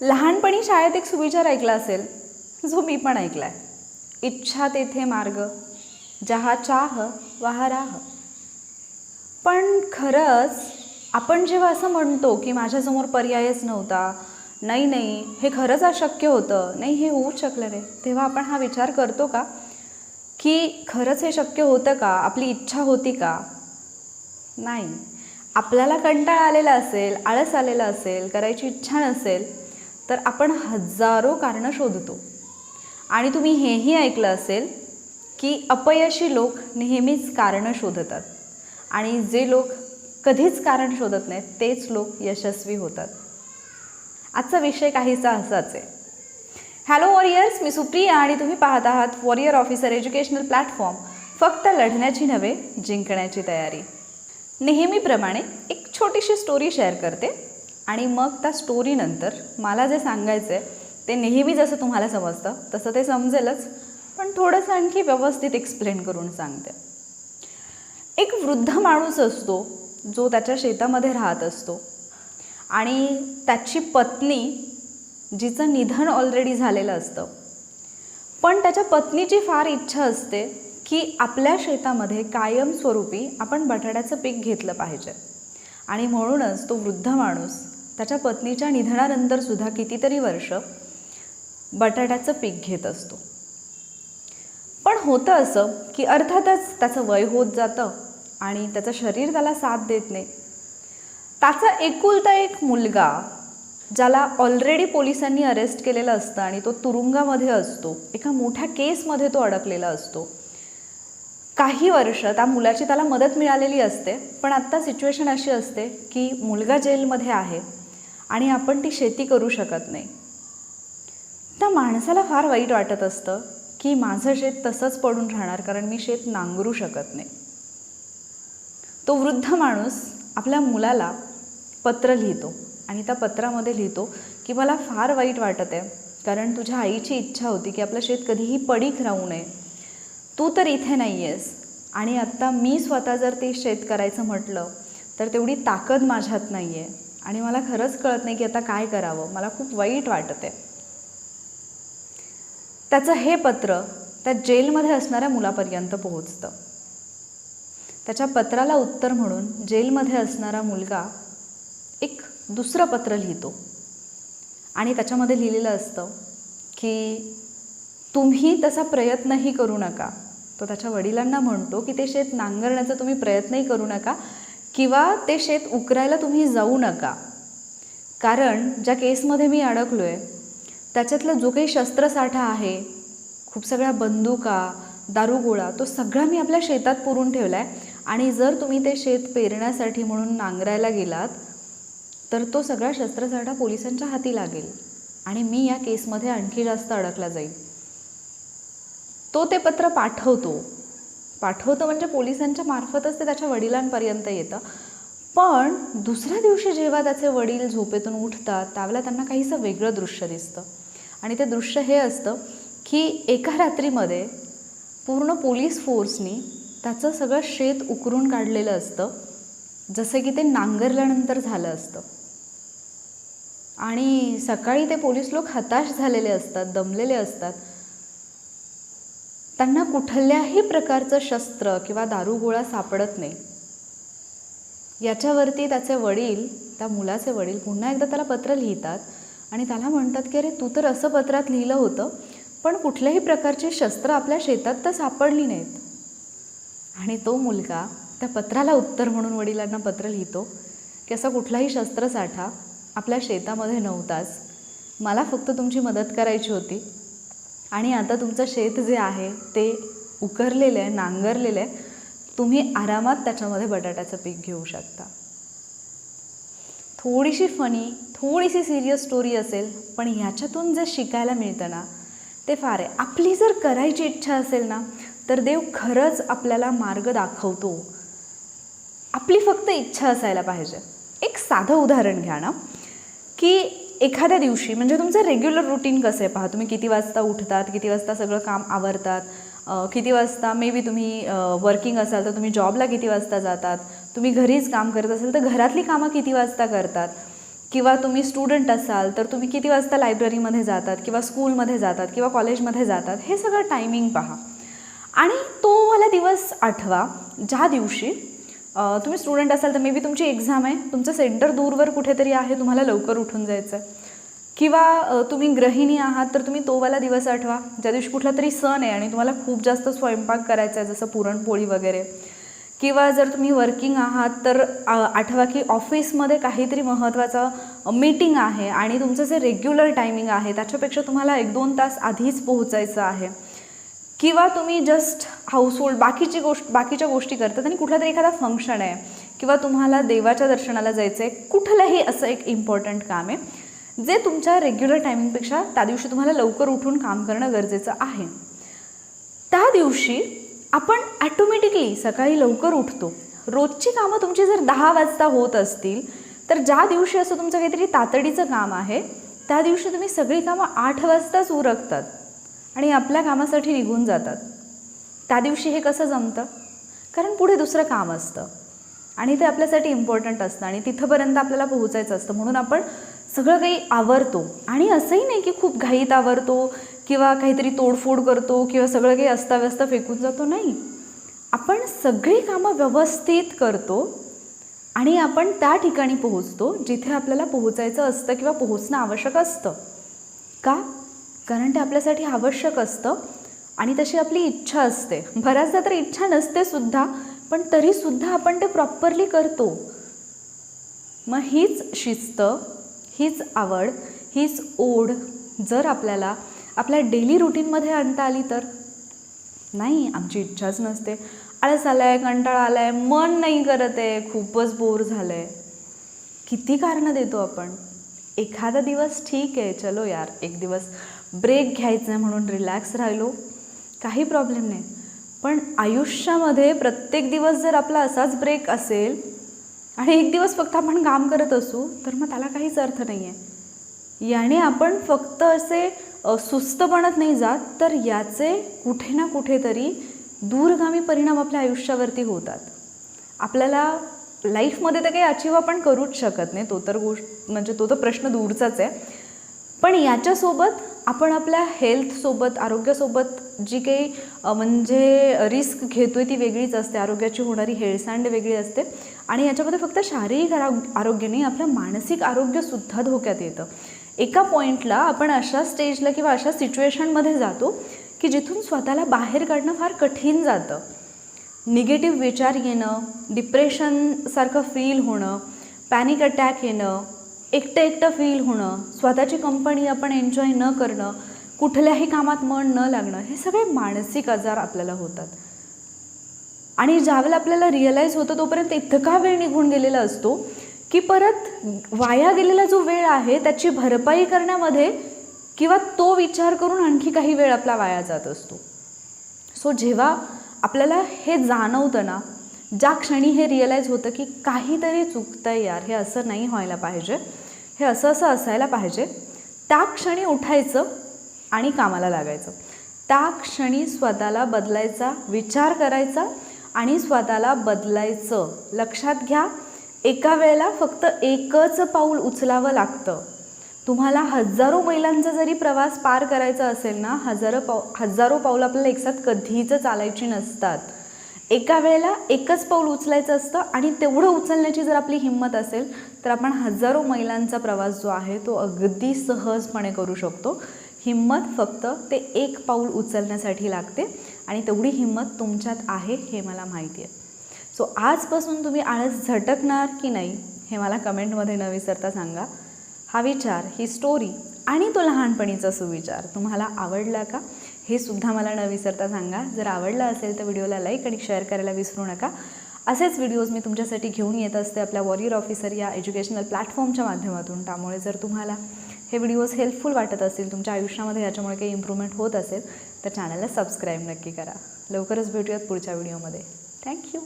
लहानपणी शाळेत एक सुविचार ऐकला असेल जो मी पण ऐकला आहे इच्छा तेथे मार्ग जहा चाह वहा राह पण खरंच आपण जेव्हा असं म्हणतो की माझ्यासमोर पर्यायच नव्हता नाही नाही हे खरंच अशक्य होतं नाही हे होऊच शकलं नाही तेव्हा आपण हा विचार करतो का? की खरंच हे शक्य होतं का? आपली इच्छा होती का? नाही. आपल्याला कंटाळा आलेला असेल आळस आलेला असेल करायची इच्छा नसेल तर आपण हजारो कारणं शोधतो. आणि तुम्ही हेही ऐकलं असेल की अपयशी लोक नेहमीच कारणं शोधतात. आणि जे लोक कधीच कारण शोधत नाहीत तेच लोक यशस्वी होतात. आजचा विषय काहीसा असाच आहे. हॅलो वॉरियर्स मी सुप्रिया आणि तुम्ही पाहत आहात वॉरियर ऑफिसर एज्युकेशनल प्लॅटफॉर्म फक्त लढण्याची नव्हे जिंकण्याची तयारी. नेहमीप्रमाणे एक छोटीशी स्टोरी शेअर करते. आणि मग त्या स्टोरीनंतर मला जे सांगायचं आहे ते नेहमी जसं तुम्हाला समजतं तसं ते समजेलच. पण थोडंसं आणखी व्यवस्थित एक्सप्लेन करून सांगते. एक वृद्ध माणूस असतो जो त्याच्या शेतामध्ये राहत असतो. आणि त्याची पत्नी जिचं निधन ऑलरेडी झालेलं असतं. पण त्याच्या पत्नीची फार इच्छा असते की आपल्या शेतामध्ये कायमस्वरूपी आपण बटाट्याचं पीक घेतलं पाहिजे. आणि म्हणूनच तो वृद्ध माणूस त्याच्या पत्नीच्या निधनानंतर सुद्धा कितीतरी वर्ष बटाट्याचं पीक घेत असतो. पण होतं असं की अर्थातच त्याचं वय होत जातं आणि त्याचं शरीर त्याला साथ देत नाही. त्याचा एकुलता एक मुलगा ज्याला ऑलरेडी पोलिसांनी अरेस्ट केलेलं असतं आणि तो तुरुंगामध्ये असतो एका मोठ्या केसमध्ये तो अडकलेला असतो. काही वर्ष त्या मुलाची त्याला मदत मिळालेली असते पण आत्ता सिच्युएशन अशी असते की मुलगा जेलमध्ये आहे आणि आपण ती शेती करू शकत नाही. त्या माणसाला फार वाईट वाटत असतं की माझं शेत तसंच पडून राहणार कारण मी शेत नांगरू शकत नाही. तो वृद्ध माणूस आपल्या मुलाला पत्र लिहितो आणि त्या पत्रामध्ये लिहितो की मला फार वाईट वाटत आहे कारण तुझ्या आईची इच्छा होती की आपलं शेत कधीही पडीक राहू नये. तू तर इथे नाही आहेस आणि आत्ता मी स्वतः जर ते शेत करायचं म्हटलं तर तेवढी ताकद माझ्यात नाही आहे आणि मला खरंच कळत नाही की आता काय करावं. मला खूप वाईट वाटत आहे त्याचं हे पत्र त्या जेलमध्ये असणाऱ्या मुलापर्यंत पोहोचतं. त्याच्या पत्राला उत्तर म्हणून जेलमध्ये असणारा मुलगा एक दुसरं पत्र लिहितो. आणि त्याच्यामध्ये लिहिलेलं असतं की तुम्ही तसा प्रयत्नही करू नका. तो त्याच्या वडिलांना म्हणतो की ते शेत नांगरण्याचा तुम्ही प्रयत्नही करू नका. किंवा ते शेत उकरायला तुम्ही जाऊ नका. कारण ज्या केसमध्ये मी अडकलो आहे त्याच्यातला जो काही शस्त्रसाठा आहे खूप सगळ्या बंदुका दारुगोळा तो सगळा मी आपल्या शेतात पुरून ठेवला आहे आणि जर तुम्ही ते शेत पेरण्यासाठी म्हणून नांगरायला गेलात तर तो सगळा शस्त्रसाठा पोलिसांच्या हाती लागेल. आणि मी या केसमध्ये आणखी जास्त अडकला जाईल तो ते पत्र पाठवतो. पाठवतं म्हणजे पोलिसांच्या मार्फतच ते त्याच्या वडिलांपर्यंत येतं. पण दुसऱ्या दिवशी जेव्हा त्याचे वडील झोपेतून उठतात त्यावेळेला त्यांना काहीसं वेगळं दृश्य दिसतं. आणि ते दृश्य हे असतं की एका रात्रीमध्ये पूर्ण पोलीस फोर्सनी त्याचं सगळं शेत उकरून काढलेलं असतं. जसं की ते नांगरल्यानंतर झालं असतं. आणि सकाळी ते पोलीस लोक हताश झालेले असतात दमलेले असतात. त्यांना कुठल्याही प्रकारचं शस्त्र किंवा दारुगोळा सापडत नाही. याच्यावरती त्याचे वडील त्या मुलाचे वडील पुन्हा एकदा त्याला पत्र लिहितात आणि त्याला म्हणतात की अरे तू तर असं पत्रात लिहिलं होतं पण कुठल्याही प्रकारची शस्त्र आपल्या शेतात तर सापडली नाहीत. आणि तो मुलगा त्या पत्राला उत्तर म्हणून वडिलांना पत्र लिहितो की असा कुठलाही शस्त्रसाठा आपल्या शेतामध्ये नव्हताच. मला फक्त तुमची मदत करायची होती. आणि आता तुमचं शेत जे आहे ते उकरलेलं आहे नांगरलेलं आहे तुम्ही आरामात त्याच्यामध्ये बटाट्याचं पीक घेऊ शकता. थोडीशी फनी थोडीशी सिरियस स्टोरी असेल पण ह्याच्यातून जे शिकायला मिळतं ना ते फार आहे. आपली जर करायची इच्छा असेल ना तर देव खरंच आपल्याला मार्ग दाखवतो. आपली फक्त इच्छा असायला पाहिजे. एक साधं उदाहरण घ्या ना की एखाद्या दिवशी म्हणजे तुमचं रेग्युलर रुटीन कसं आहे? पहा तुम्ही किती वाजता उठतात किती वाजता सगळं काम आवरतात किती वाजता मे बी तुम्ही वर्किंग असाल तर तुम्ही जॉबला किती वाजता जातात? तुम्ही घरीच काम करत असाल तर घरातली कामं किती वाजता करतात? किंवा तुम्ही स्टुडंट असाल तर तुम्ही किती वाजता लायब्ररीमध्ये जातात किंवा स्कूलमध्ये जातात किंवा कॉलेजमध्ये जातात? हे सगळं टायमिंग पहा. आणि तो मला दिवस आठवा ज्या दिवशी तुम्ही स्टुडंट असाल तर मे बी तुमची एक्झाम आहे. तुमचं सेंटर दूरवर कुठेतरी आहे. तुम्हाला लवकर उठून जायचं आहे किंवा तुम्ही गृहिणी आहात तर तुम्ही तोवाला दिवस आठवा. ज्या दिवशी कुठला तरी सण आहे आणि तुम्हाला खूप जास्त स्वयंपाक करायचा आहे जसं पुरणपोळी वगैरे. किंवा जर तुम्ही वर्किंग आहात तर आठवा की ऑफिसमध्ये काहीतरी महत्त्वाचं मीटिंग आहे आणि तुमचं जे रेग्युलर टायमिंग आहे त्याच्यापेक्षा तुम्हाला एक दोन तास आधीच पोहोचायचं आहे. किंवा तुम्ही जस्ट हाऊसहोल्ड बाकीची गोष्ट बाकीच्या गोष्टी करतात आणि कुठला तरी एखादा फंक्शन आहे किंवा तुम्हाला देवाच्या दर्शनाला जायचं आहे कुठलंही असं एक इम्पॉर्टंट काम आहे जे तुमच्या रेग्युलर टायमिंगपेक्षा त्या दिवशी तुम्हाला लवकर उठून काम करणं गरजेचं आहे. त्या दिवशी आपण ॲटोमॅटिकली सकाळी लवकर उठतो. रोजची कामं तुमची जर दहा वाजता होत असतील तर ज्या दिवशी असं तुमचं काहीतरी तातडीचं काम आहे त्या दिवशी तुम्ही सगळी कामं आठ वाजताच उरकतात. आणि आपल्या कामासाठी निघून जातात. त्या दिवशी हे कसं जमतं? कारण पुढे दुसरं काम असतं. आणि ते आपल्यासाठी इम्पॉर्टंट असतं आणि तिथंपर्यंत आपल्याला पोहोचायचं असतं. म्हणून आपण सगळं काही आवरतो. आणि असंही नाही की खूप घाईत आवरतो किंवा काहीतरी तोडफोड करतो किंवा सगळं काही अस्ताव्यस्त फेकून जातो. नाही. आपण सगळी कामं व्यवस्थित करतो आणि आपण त्या ठिकाणी पोहोचतो जिथे आपल्याला पोहोचायचं असतं किंवा पोहोचणं आवश्यक असतं. का? कारण ते आपल्यासाठी आवश्यक असतं आणि तशी आपली इच्छा असते. बऱ्याचदा तर इच्छा नसते सुद्धा पण तरीसुद्धा आपण ते प्रॉपरली करतो. मग हीच शिस्त हीच आवड हीच ओढ जर आपल्याला आपल्या डेली रुटीनमध्ये आणता आली तर? नाही आमची इच्छाच नसते. आळस आला आहे कंटाळा आला आहे मन नाही करत आहे खूपच बोर झालं आहे किती कारणं देतो आपण? एखादा दिवस ठीक आहे चलो यार. एक दिवस ब्रेक घ्यायचा आहे म्हणून रिलॅक्स राहिलो काही प्रॉब्लेम नाही. पण आयुष्यामध्ये प्रत्येक दिवस जर आपला असाच ब्रेक असेल आणि एक दिवस फक्त आपण काम करत असू तर मग त्याला काहीच अर्थ नाही आहे याने आपण फक्त असे सुस्त बनत नाही जात तर याचे कुठे ना कुठेतरी दूरगामी परिणाम आपल्या आयुष्यावरती होतात. आपल्याला लाईफमध्ये तर काही अचीव आपण करूच शकत नाही. तो तर गोष्ट म्हणजे तो तर प्रश्न दूरचाच आहे. पण याच्यासोबत आपण आपल्या हेल्थसोबत आरोग्यासोबत जी काही म्हणजे रिस्क घेतो आहे ती वेगळीच असते. आरोग्याची होणारी हेळसांड वेगळी असते. आणि याच्यामध्ये फक्त शारीरिक आरोग्य नाही आपलं मानसिक आरोग्यसुद्धा धोक्यात येतं. एका पॉईंटला आपण अशा स्टेजला किंवा अशा सिच्युएशनमध्ये जातो की जिथून स्वतःला बाहेर काढणं फार कठीण जातं. निगेटिव्ह विचार येणं डिप्रेशनसारखं फील होणं पॅनिक अटॅक येणं एकटं एकटं फील होणं स्वतःची कंपनी आपण एन्जॉय न करणं कुठल्याही कामात मन न लागणं हे सगळे मानसिक आजार आपल्याला होतात. आणि ज्यावेळेला आपल्याला रिअलाईज होतं तोपर्यंत इतका वेळ निघून गेलेला असतो की परत वाया गेलेला जो वेळ आहे त्याची भरपाई करण्यामध्ये किंवा तो विचार करून आणखी काही वेळ आपला वाया जात असतो. सो जेव्हा आपल्याला हे जाणवतं ना ज्या क्षणी हे रिअलाईज होतं की काहीतरी चुकतं आहे यार हे असं नाही व्हायला पाहिजे हे असं असं असायला पाहिजे त्या क्षणी उठायचं आणि कामाला लागायचं. त्या क्षणी स्वतःला बदलायचा विचार करायचा आणि स्वतःला बदलायचं. लक्षात घ्या एका वेळेला फक्त एकच पाऊल उचलावं लागतं. तुम्हाला हजारो मैलांचा जरी प्रवास पार करायचा असेल ना हजारो पाऊ हजारो पाऊल आपल्याला एकसाथ कधीच चालायची नसतात. एका वेळेला एकच पाऊल उचलायचं असतं आणि तेवढं उचलण्याची जर आपली हिंमत असेल तर आपण हजारो मैलांचा प्रवास जो आहे तो अगदी सहजपणे करू शकतो. हिंमत फक्त ते एक पाऊल उचलण्यासाठी लागते आणि तेवढी हिंमत तुमच्यात आहे हे मला माहिती आहे. सो आजपासून तुम्ही आळस झटकणार की नाही हे मला कमेंटमध्ये न विसरता सांगा. हा विचार ही स्टोरी आणि तो लहानपणीचा सुविचार तुम्हाला आवडला का? हे सुद्धा मला न विसरता सांगा. जर आवडला असेल तर व्हिडिओला लाईक आणि शेअर करायला विसरू नका. असेच व्हिडिओज मी तुमच्यासाठी घेऊन येत असते आपल्या वॉरियर ऑफिसर या एज्युकेशनल प्लॅटफॉर्मच्या माध्यमातून. त्यामुळे जर तुम्हाला हे व्हिडिओज हेल्पफुल वाटत असतील तुमच्या आयुष्यामध्ये याच्यामुळे काही इम्प्रूव्हमेंट होत असेल तर चॅनलला सबस्क्राईब नक्की करा. लवकरच भेटूयात पुढच्या व्हिडिओमध्ये थँक्यू